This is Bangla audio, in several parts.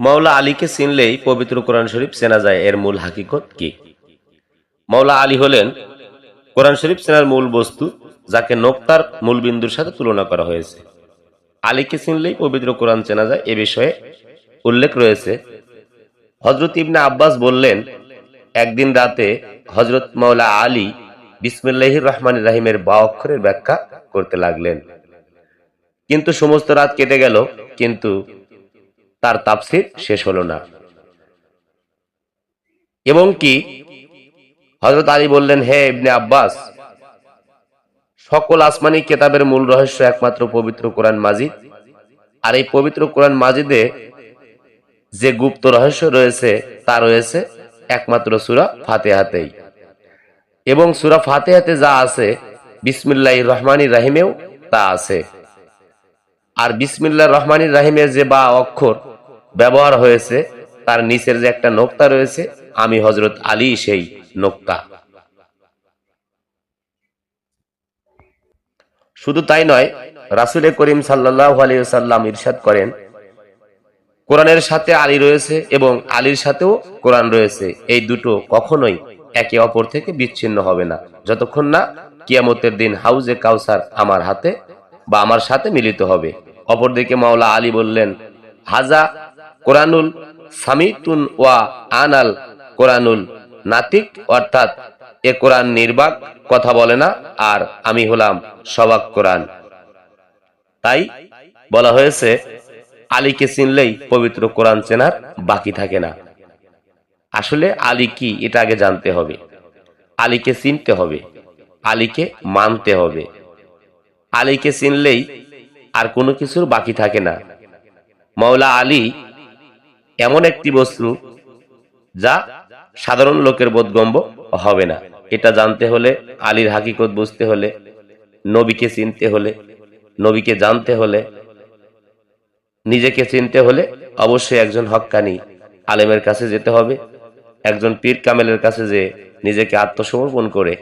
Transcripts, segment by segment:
মাওলা আলীকে চিনলেই পবিত্র কোরআন শরীফ চেনা যায়, এর মূল হাকিকত কি? মাওলা আলী হলেন কোরআন শরীফ চেনার মূল বস্তু, যাকে নোক্তার মূল বিন্দুর সাথে তুলনা করা হয়েছে। আলীকে চিনলেই পবিত্র কোরআন চেনা যায়, এ বিষয়ে উল্লেখ রয়েছে। হজরত ইবনে আব্বাস বললেন, একদিন রাতে হজরত মাওলা আলী বিসমিল্লাহির রহমান রাহিমের বা অক্ষরের ব্যাখ্যা করতে লাগলেন। কিন্তু সমস্ত রাত কেটে গেল, কিন্তু তার তাফসির শেষ হলো না। এবং কি? হজরত আলী বললেন, হে ইবনে আব্বাস, সকল আসমানি কেতাবের মূল রহস্য একমাত্র পবিত্র কোরআন মাজিদ। আর এই পবিত্র কোরআন মাজিদে যে গুপ্ত রহস্য রয়েছে, তা রয়েছে একমাত্র সুরা ফাতেহাতেই। এবং সুরা ফাতেহাতে যা আছে বিসমিল্লাহ রহমানি রাহিমেও তা আছে। আর বিসমিল্লাহ রহমানি রাহিমের যে বা অক্ষর ব্যবহার হয়েছে, তার নিচের যে একটা নোক্তা রয়েছে, আমি হজরত আলী সেই নোক্তা। শুধু তাই নয় রাসুলে করিম সাল্লাহ আলিয়াল্লাম ইরশাদ করেন, কোরআনের সাথে আলী রয়েছে এবং আলীর সাথেও কোরআন রয়েছে। এই দুটো কখনোই একে অপর থেকে বিচ্ছিন্ন হবে না। যতক্ষণ না কিয়ামতের দিন হাউজে কাউসার আমার হাতে বা আমার সাথে মিলিত হবে। অপরদিকে মাওলা আলী বললেন, হাজা কোরআনুল সামিতুন ওয়া আনাল কোরআনুল নাতিক। অর্থাৎ, এ কোরআন নির্বাক, কথা বলে না, আর আমি হলাম সবাক কোরআন। তাই বলা হয়েছে, আলীকে চিনলেই পবিত্র কোরআন চেনার বাকি থাকে না। আসলে আলী কি, এটা আগে জানতে হবে। আলীকে চিনতে হবে। আলীকে মানতে হবে। আলীকে চিনলেই আর কোনো কিছুর বাকি থাকে না। মাওলা আলী এমন একটি বস্তু যা সাধারণ লোকের বোধগম্য হবে না। এটা জানতে হলে, আলীর হাকিকত বুঝতে হলে, নবীকে চিনতে হলে, নবীকে জানতে হলে, নিজেকে চিনতে হলে অবশ্যই একজন হক্কানি আলেমের কাছে যেতে হবে, একজন পীর কামেলের কাছে যে নিজেকে আত্মসমর্পণ করে,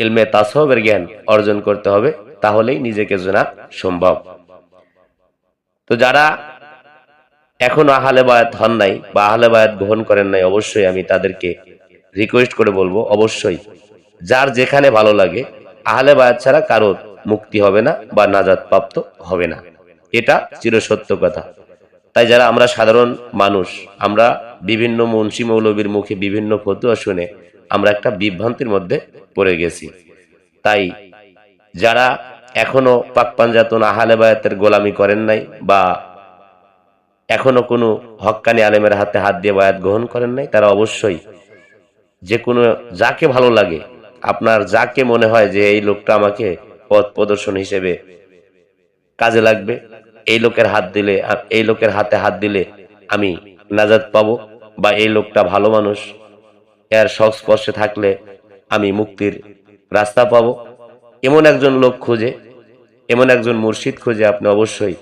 ইলমে তাসহবের জ্ঞান অর্জন করতে হবে তাহলেই নিজেকে জানা সম্ভব। তো যারা এখনও আহলে বায়াত হন নাই বা আহলে বায়াত গ্রহণ করেন নাই, অবশ্যই আমি তাদেরকে রিকোয়েস্ট করে বলব, অবশ্যই যার যেখানে ভালো লাগে, আহলে বায়াত ছাড়া কারোর মুক্তি হবে না বা নাজাদ প্রাপ্ত হবে না। এটা চিরসত্য কথা। তাই যারা আমরা সাধারণ মানুষ, আমরা বিভিন্ন মুন্সি মৌলবীর মুখে বিভিন্ন ফতুয়া শুনে আমরা একটা বিভ্রান্তির মধ্যে পড়ে গেছি। তাই যারা এখনও পাক পাঞ্জাতন আহলে বায়াতের গোলামি করেন নাই বা এখনও কোনো হক্কানি আলেমের হাতে হাত দিয়ে বায়াত গ্রহণ করেন নাই, তারা অবশ্যই যে কোনো যাকে ভালো লাগে, আপনার যাকে মনে হয় যে এই লোকটা আমাকে পথ প্রদর্শন হিসেবে কাজে লাগবে, এই লোকের হাত দিলে, এই লোকের হাতে হাত দিলে আমি নাজাদ পাব বা এই লোকটা ভালো মানুষ, এর সংস্পর্শে থাকলে আমি মুক্তির রাস্তা পাবো। এমন একজন লোক খুঁজে, এমন একজন মুর্শিদ খুঁজে, আপনি অবশ্যই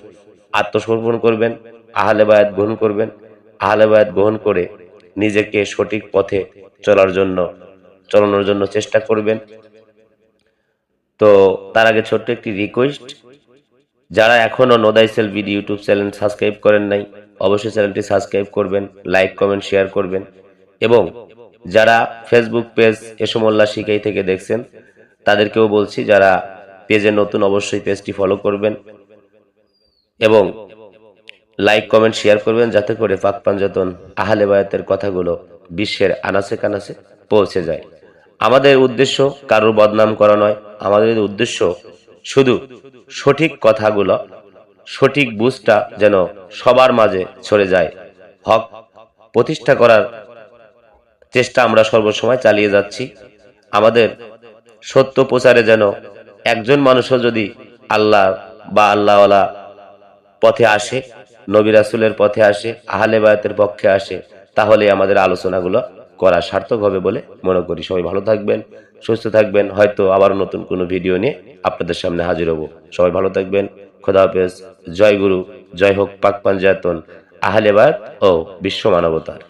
আত্মসমর্পণ করবেন, আহলে বায়াত গ্রহণ করবেন, আহলে বায়াত গ্রহণ করে নিজেকে সঠিক পথে চলার জন্য, চলানোর জন্য চেষ্টা করবেন। তো তার আগে ছোট্ট একটি রিকোয়েস্ট যারা এখনও নোদাইসেল ভিডিও ইউটিউব চ্যানেল সাবস্ক্রাইব করেন নাই, অবশ্যই চ্যানেলটি সাবস্ক্রাইব করবেন লাইক কমেন্ট শেয়ার করবেন এবং যারা ফেসবুক পেজ এসমল্লা শিখাই থেকে দেখছেন তাদেরকেও বলছি, যারা পেজে নতুন অবশ্যই পেজটি ফলো করবেন এবং লাইক কমেন্ট শেয়ার করবেন, যাতে করে পাক পাঞ্জাতন আহলে বায়াতের কথাগুলো বিশ্বের আনাচে কানাচে পৌঁছে যায়। আমাদের উদ্দেশ্য কারোর বদনাম করা নয়, আমাদের উদ্দেশ্য শুধু সঠিক কথাগুলো, সঠিক বুঝটা যেন সবার মাঝে ছড়ে যায়। হক প্রতিষ্ঠা করার চেষ্টা আমরা সর্বসময় চালিয়ে যাচ্ছি। আমাদের সত্য প্রচারে যেন একজন মানুষও যদি আল্লাহ বা আল্লাহওয়ালা পথে আসে, নবী রাসুলের পথে আসে, আহলে বায়াতের পক্ষে আসে তাহলে আমাদের আলোচনাগুলো করা সার্থক হবে বলে মনে করি। সবাই ভালো থাকবেন, সুস্থ থাকবেন। হয়তো আবার নতুন কোনো ভিডিও নিয়ে আপনাদের সামনে হাজির হব। সবাই ভালো থাকবেন। খোদা হাফেজ। জয় গুরু। জয় হোক পাক পাঞ্জাতন আহলে বায়াত ও বিশ্ব মানবতার।